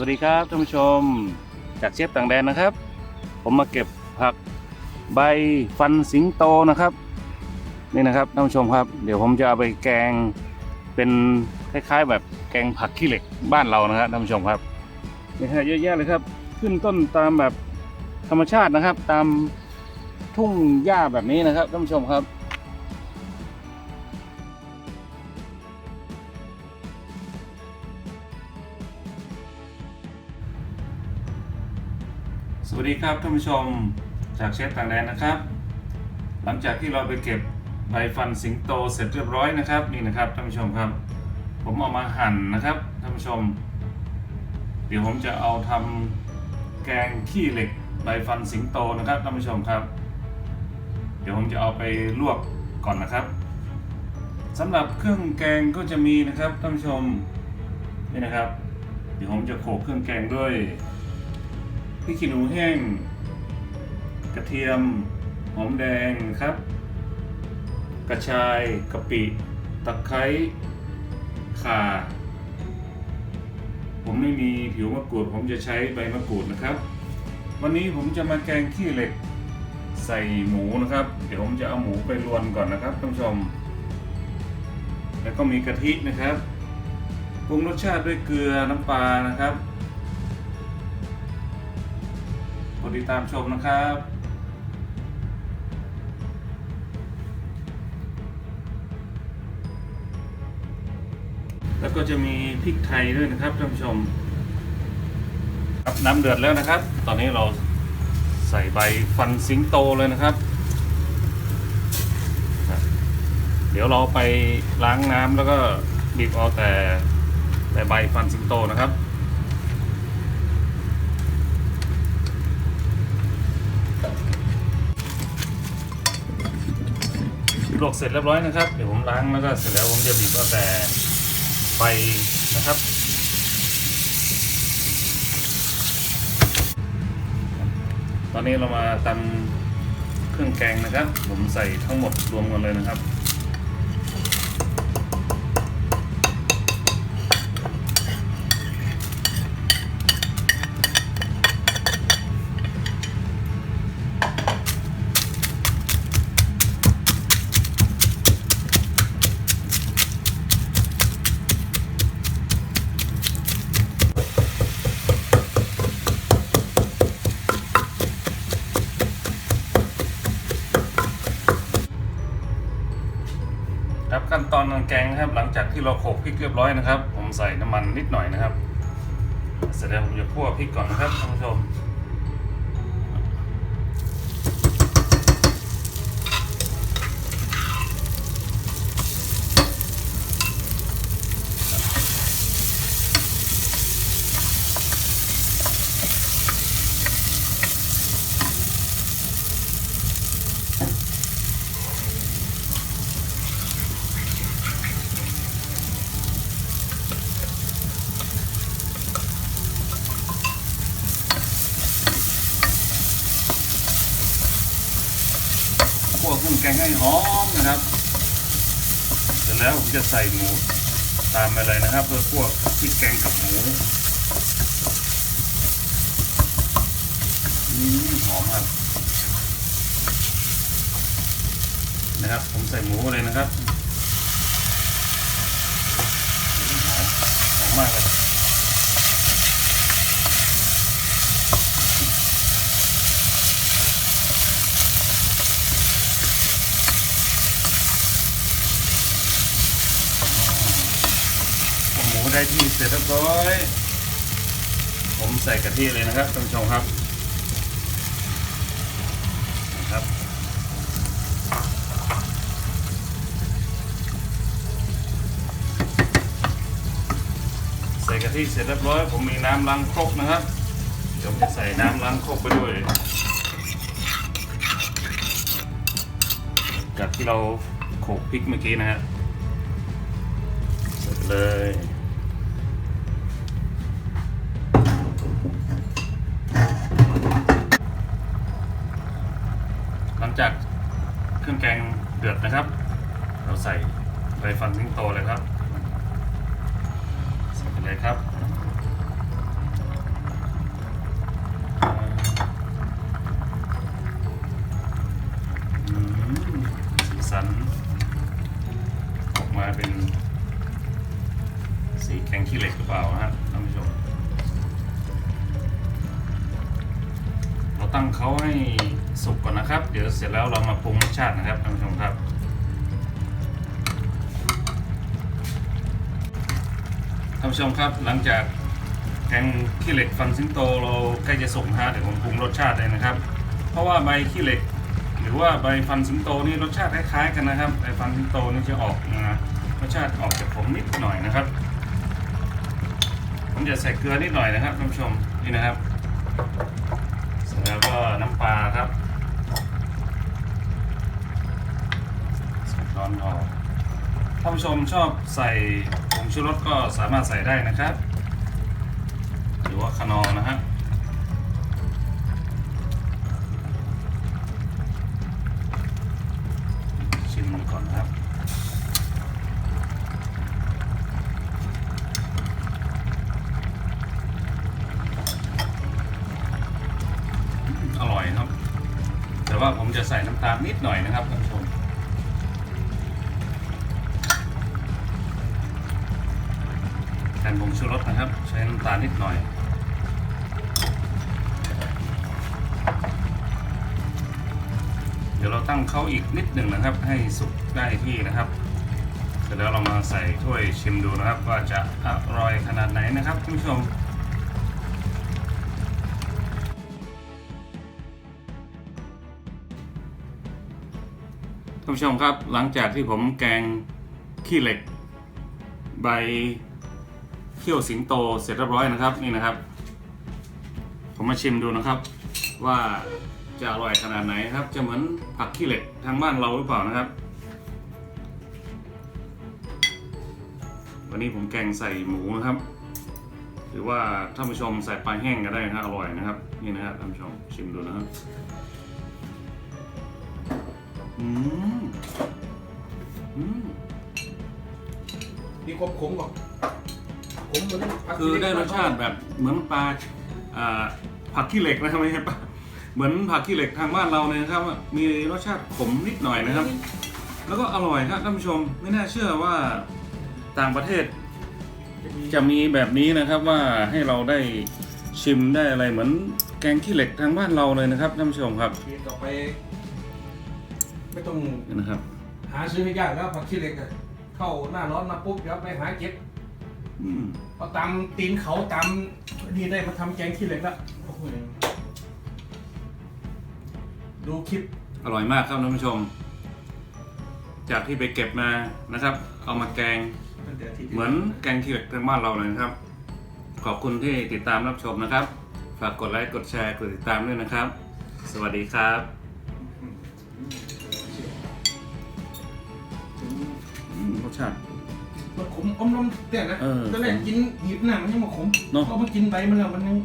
วัสดีครับท่านผู้ชมจากเชฟต่างแดนนะครับ ผมมาเก็บผักใบฟันสิงโตนะครับ นี่นะครับท่านผู้ชมครับ เดี๋ยวผมจะเอาไปแกงเป็นคล้าย ๆ แบบแกงผักขี้เหล็กบ้านเรานะครับท่านผู้ชมครับนี่ฮะเยอะแยะเลยครับ ขึ้นต้นตามแบบธรรมชาตินะครับ ตามทุ่งหญ้าแบบนี้นะครับท่านผู้ชมครับ วัสดีครับท่านผู้ชมจากเชฟต่างแดนนะครับ หลังจากที่เราไปเก็บใบฟันสิงโตเสร็จเรียบร้อยนะครับนี่นะครับท่านผู้ชมครับ ผมเอามาหั่นนะครับท่านผู้ชม เดี๋ยวผมจะเอาทำแกงขี้เหล็กใบฟันสิงโตนะครับท่านผู้ชมครับ เดี๋ยวผมจะเอาไปลวกก่อนนะครับสำหรับเครื่องแกงก็จะมีนะครับท่านผู้ชมนี่นะครับ เดี๋ยวผมจะโขลกเครื่องแกงด้วย ริกขี้หนูแห้ง กระเทียม หอมแดงครับ กระชายกะปิตะไคร้ข่า ผมไม่มีผิวมะกรูด ผมจะใช้ใบมะกรูดนะครับ วันนี้ผมจะมาแกงขี้เหล็กใส่หมูนะครับ เดี๋ยวผมจะเอาหมูไปรวนก่อนนะครับท่านผู้ชม แล้วก็มีกะทินะครับปรุงรสชาติด้วยเกลือน้ำปลานะครับ ดติดตามชมนะครับแล้วก็จะมีพริกไทยด้วยนะครับท่านผู้ชม ครับน้ำเดือดแล้วนะครับ ตอนนี้เราใส่ใบฟันสิงโตเลยนะครับครับเดี๋ยวเราไปล้างน้ำแล้วก็บีบเอาแต่แต่ใบฟันสิงโตนะครับ ลวกเสร็จเรียบร้อยนะครับ เดี๋ยวผมล้างแล้วก็เสร็จแล้วผมจะบีบเอาแต่ใบนะครับ ตอนนี้เรามาตำเครื่องแกงนะครับ ผมใส่ทั้งหมดรวมกันเลยนะครับ แกงนะครับ หลังจากที่เราโขลกพริกเรียบร้อยนะครับ ผมใส่น้ำมันนิดหน่อยนะครับเสร็จแล้วผมจะคั่วพริกก่อนนะครับท่านผู้ชม เครื่องแกงให้หอมนะครับ เสร็จแล้วผมจะใส่หมูตามไปเลยนะครับเพื่อคั่วพริกแกงกับหมูอืมหอมครับนะครับ ผมใส่หมูเลยนะครับหอมมากเลย หมูได้ที่เสร็จเรียบร้อย ผมใส่กะทิเลยนะครับท่านผู้ชมครับนะครับ ใส่กะทิเสร็จเรียบร้อย ผมมีน้ำล้างครกนะครับ เดี๋ยวผมจะใส่น้ำล้างครกไปด้วย จากที่เราโขกพริกเมื่อกี้นะฮะเสร็จเลย จากเครื่องแกงเดือดนะครับ เราใส่ใบฟันทิ้งโตเลยครับใส่ไปเลยครับสีสันออกมาเป็นสีแกงขี้เหล็กหรือเปล่าฮะท่านผู้ชม เราตั้งเขาให้ สุกก่อนนะครับ เดี๋ยวเสร็จแล้วเรามาปรุงรสชาตินะครับท่านผู้ชมครับ ท่านผู้ชมครับหลังจากแกงขี้เหล็กฟันสิงโตเราใกล้จะสุกนะฮะเดี๋ยวผมปรุงรสชาติเลยนะครับ เพราะว่าใบขี้เหล็ก หรือว่าใบฟันสิงโตนี่รสชาติคล้ายๆกันนะครับใบฟันสิงโตนี่จะออกนะรสชาติออกจากผมนิดหน่อยนะครับ ผมจะใส่เกลือนิดหน่อยนะครับท่านผู้ชมนี่นะครับเสร็จแล้วก็น้ำปลาครับ อนออกท่านผู้ชมชอบใส่ผงชูรสก็สามารถใส่ได้นะครับ หรือว่าคานอร์นะฮะชิมก่อนนะครับอร่อยครับ แต่ว่าผมจะใส่น้ำตาลนิดหน่อยนะครับท่านผู้ชม ผงชูรสนะครับ ใช้น้ำตาลนิดหน่อย เดี๋ยวเราตั้งเขาอีกนิดหนึ่งนะครับ ให้สุกได้ที่นะครับเสร็จแล้วเรามาใส่ถ้วยชิมดูนะครับว่าจะอร่อยขนาดไหนนะครับท่านผู้ชมท่านผู้ชมครับหลังจากที่ผมแกงขี้เหล็ก ใบ เขี้ยวสิงโตเสร็จเรียบร้อยนะครับนี่นะครับ ผมมาชิมดูนะครับ ว่าจะอร่อยขนาดไหนครับ จะเหมือนผักขี้เหล็กทางบ้านเราหรือเปล่านะครับ วันนี้ผมแกงใส่หมูนะครับ หรือว่าท่านผู้ชมใส่ปลาแห้งก็ได้นะครับอร่อยนะครับนี่นะครับท่านผู้ชมชิมดูนะครับอืมอืมมีความขมก่อน ขมเหมือนผักคือได้รสชาติแบบเหมือนปลาอ่าผักขี้เหล็กนะครับไม่ใช่ปลาเหมือนผักขี้เหล็กทางบ้านเราเนี่ยนะครับ มีรสชาติขมนิดหน่อยนะครับ แล้วก็อร่อยครับท่านผู้ชมไม่น่าเชื่อว่าต่างประเทศจะมีแบบนี้นะครับว่าให้เราได้ชิมได้อะไรเหมือนแกงขี้เหล็กทางบ้านเราเลยนะครับท่านผู้ชมครับทีต่อไป ไม่ต้องนี่นะครับ หาซื้อให้ยากแล้วผักขี้เหล็กอะเข้าหน้าร้อนมาปุ๊บเดี๋ยวไปหาเก็บอืม เอาตามตีนเขาตามนี่ได้มาทำแกงขี้เหล็กแล้วโอ้โหดูคลิปอร่อยมากครับท่านผู้ชม จากที่ไปเก็บมานะครับ เอามาแกงตั้งแต่ที่เหมือนแกงขี้เหล็กทางบ้านเราเลยนะครับ ขอบคุณที่ติดตามรับชมนะครับ ฝากกดไลค์กดแชร์กดติดตามด้วยนะครับ สวัสดีครับอืมรสชาติ มันขมอมน้ำแต่นะเออตอนแรกกินหยิบหน้ามันยังมาขมเนอะ พอมากินใบมันแล้วมันยัง